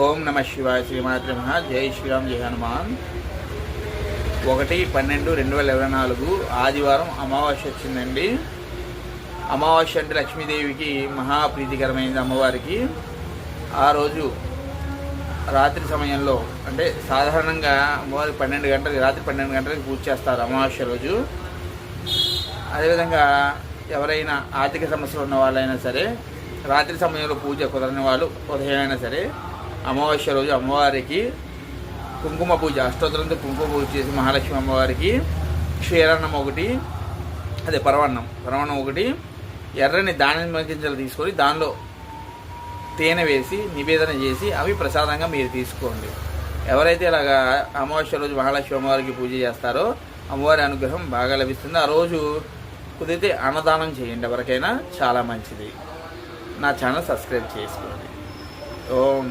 ఓం నమ శివాయ శ్రీమాత్రి మహా జై శ్రీరామ్ జై హనుమాన్. ఒకటి పన్నెండు రెండు వేల ఇరవై నాలుగు ఆదివారం అమావాస్య వచ్చిందండి. అమావాస్య అంటే లక్ష్మీదేవికి మహాప్రీతికరమైనది అమ్మవారికి. ఆ రోజు రాత్రి సమయంలో అంటే సాధారణంగా అమ్మవారికి పన్నెండు గంటలకి రాత్రి పన్నెండు గంటలకి పూజ చేస్తారు అమావాస్య రోజు. అదేవిధంగా ఎవరైనా ఆర్థిక సమస్యలు ఉన్న వాళ్ళైనా సరే రాత్రి సమయంలో పూజ కుదరని వాళ్ళు ఉదయం అయినా సరే అమావాస్య రోజు అమ్మవారికి కుంకుమ పూజ అష్టోత్తరంతో కుంకుమ పూజ చేసి మహాలక్ష్మి అమ్మవారికి క్షీరాన్నం ఒకటి అదే పరవాన్నం పరవన్నం ఒకటి ఎర్రని దానిమ్మ గింజలు తీసుకొని దానిలో తేనె వేసి నివేదన చేసి అవి ప్రసాదంగా మీరు తీసుకోండి. ఎవరైతే ఇలాగ అమావాస్య రోజు మహాలక్ష్మి అమ్మవారికి పూజ చేస్తారో అమ్మవారి అనుగ్రహం బాగా లభిస్తుంది. ఆ రోజు కుదిరితే అన్నదానం చేయండి ఎవరికైనా చాలా మంచిది. నా ఛానల్ సబ్స్క్రైబ్ చేసుకోండి. ఓం